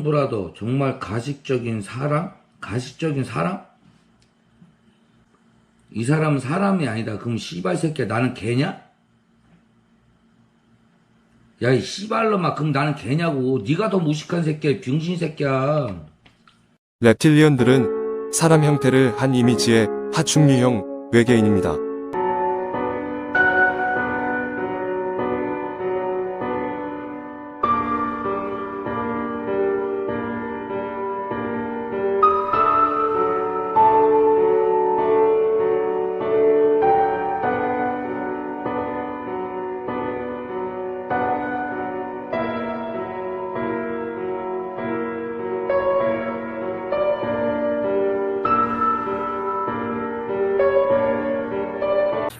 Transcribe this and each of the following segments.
형 브라더 정말 가식적인 사람? 가식적인 사람? 이 사람은 사람이 아니다. 그럼 씨발 새끼야 나는 개냐? 야 이 씨발놈아 그럼 나는 개냐고. 네가 더 무식한 새끼야 병신 새끼야. reptilian들은 사람 형태를 한 이미지의 하충류형 외계인입니다.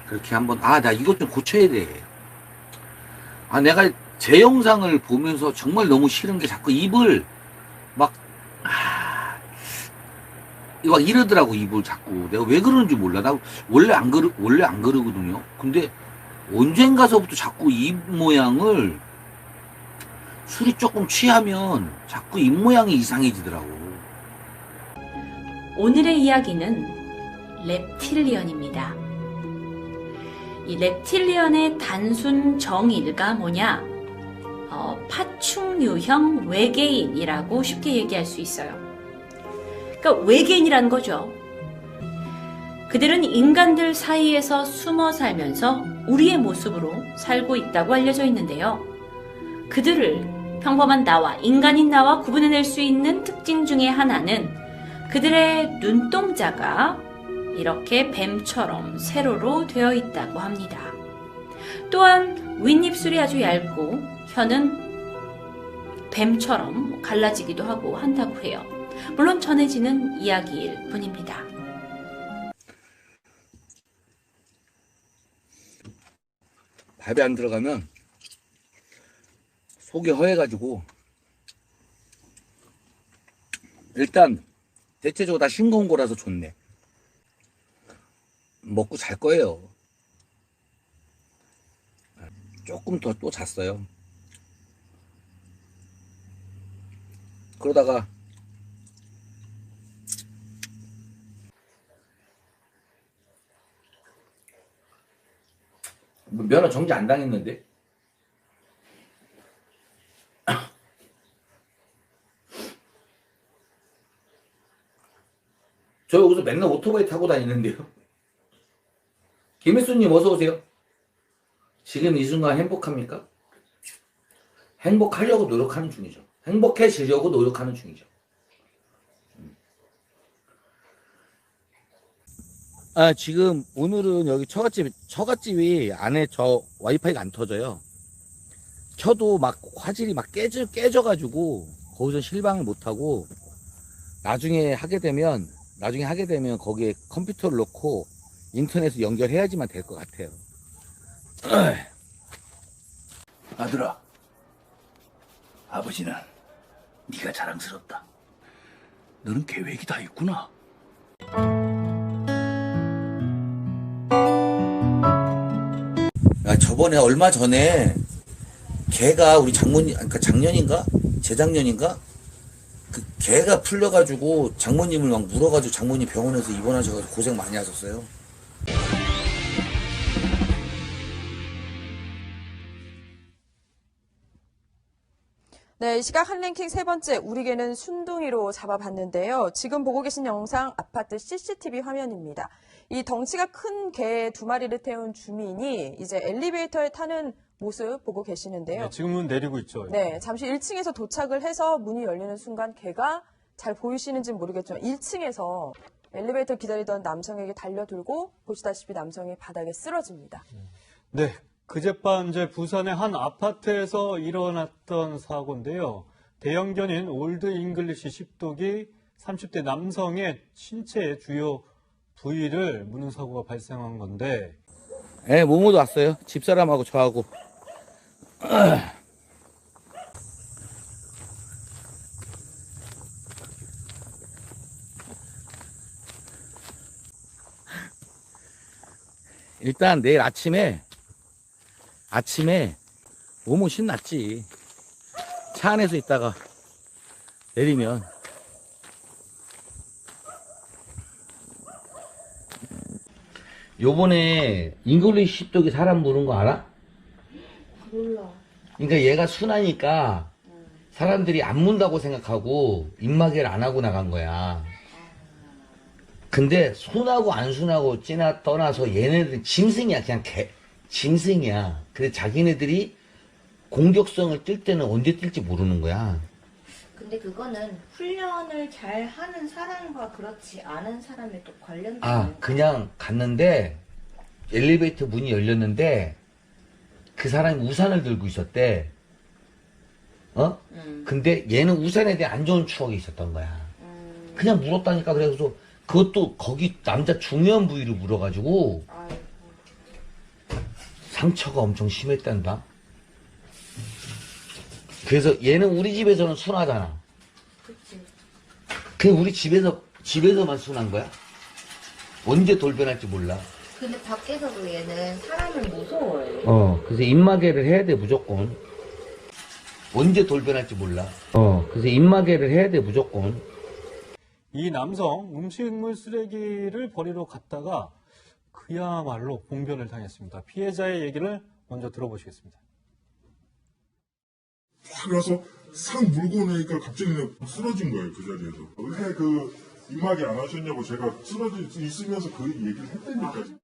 그렇게 한번 아 나 이것 좀 고쳐야 돼. 아 내가 제 영상을 보면서 정말 너무 싫은 게 자꾸 입을 막 아, 막 이러더라고 입을 자꾸 내가 왜 그러는지 몰라 나 원래 안 그러 원래 안 그러거든요 근데 언젠가서부터 자꾸 입 모양을 술이 조금 취하면 자꾸 입 모양이 이상해지더라고 오늘의 이야기는 reptilian입니다. 이 reptilian의 단순 정의가 뭐냐? 어, 파충류형 외계인이라고 쉽게 얘기할 수 있어요. 그러니까 외계인이라는 거죠. 그들은 인간들 사이에서 숨어 살면서 우리의 모습으로 살고 있다고 알려져 있는데요. 그들을 평범한 나와 인간인 나와 구분해낼 수 있는 특징 중에 하나는 그들의 눈동자가 이렇게 뱀처럼 세로로 되어 있다고 합니다. 또한 윗입술이 아주 얇고 혀는 뱀처럼 갈라지기도 하고 한다고 해요. 물론 전해지는 이야기일 뿐입니다. 밥에 안 들어가면 속이 허해가지고 일단 대체적으로 다 싱거운 거라서 좋네 먹고 잘 거예요 조금 더 또 잤어요 그러다가 뭐 면허 정지 안 당했는데? 저 여기서 맨날 오토바이 타고 다니는데요. 김혜수님 어서 오세요. 지금 이 순간 행복합니까? 행복하려고 노력하는 중이죠. 행복해지려고 노력하는 중이죠. 아, 지금 오늘은 여기 처갓집, 처갓집이 안에 저 와이파이가 안 터져요. 켜도 막 화질이 막 깨져, 깨져가지고 거기서 실방을 못 하고 나중에 하게 되면, 나중에 하게 되면 거기에 컴퓨터를 놓고 인터넷을 연결해야지만 될 것 같아요. 아들아, 아버지는 네가 자랑스럽다. 너는 계획이 다 있구나. 야, 저번에 얼마 전에 개가 우리 장모님, 그러니까 작년인가? 재작년인가? 그 개가 풀려가지고 장모님을 막 물어가지고 장모님 병원에서 입원하셔가지고 고생 많이 하셨어요. 네, 이 시각 한랭킹 세 번째 우리 개는 순둥이로 잡아봤는데요. 지금 보고 계신 영상 아파트 CCTV 화면입니다. 이 덩치가 큰 개 두 마리를 태운 주민이 이제 엘리베이터에 타는 모습 보고 계시는데요. 네, 지금은 내리고 있죠. 네, 잠시 1층에서 도착을 해서 문이 열리는 순간 개가 잘 보이시는지 모르겠지만 1층에서 엘리베이터 기다리던 남성에게 달려들고 보시다시피 남성이 바닥에 쓰러집니다. 네, 그젯밤 이제 부산의 한 아파트에서 일어났던 사고인데요. 대형견인 올드 잉글리시 십독이 30대 남성의 신체의 주요 부위를 무는 사고가 발생한 건데 예, 모모도 왔어요. 집사람하고 저하고. 일단 내일 아침에 아침에 모모 신났지. 차 안에서 있다가 내리면 요번에 잉글리시 십독이 사람 부른 거 알아? 몰라. 그러니까 얘가 순하니까 사람들이 안 문다고 생각하고 입마개를 안 하고 나간 거야. 근데 순하고 안 순하고 찌나 떠나서 얘네들 짐승이야. 그냥 개, 짐승이야. 근데 자기네들이 공격성을 뛸 때는 언제 뛸지 모르는 거야. 근데 그거는 훈련을 잘 하는 사람과 그렇지 않은 사람에 또 관련된 아, 그냥 갔는데 엘리베이터 문이 열렸는데 그 사람이 우산을 들고 있었대. 어? 음, 근데 얘는 우산에 대한 안 좋은 추억이 있었던 거야. 음, 그냥 물었다니까 그래서 그것도 거기 남자 중요한 부위를 물어가지고 아이고, 상처가 엄청 심했단다. 그래서 얘는 우리 집에서는 순하잖아. 그치. 그 우리 집에서 집에서만 순한 거야? 언제 돌변할지 몰라. 근데 밖에서도 얘는 사람을 무서워해. 어, 그래서 입마개를 해야 돼, 무조건. 언제 돌변할지 몰라. 어, 그래서 입마개를 해야 돼, 무조건. 이 남성 음식물 쓰레기를 버리러 갔다가 그야말로 봉변을 당했습니다. 피해자의 얘기를 먼저 들어보시겠습니다. 확 와서 싹 물고 나니까 갑자기 쓰러진 거예요 그 자리에서 왜 그 입마개 안 하셨냐고 제가 쓰러져 있으면서 그 얘기를 했다니까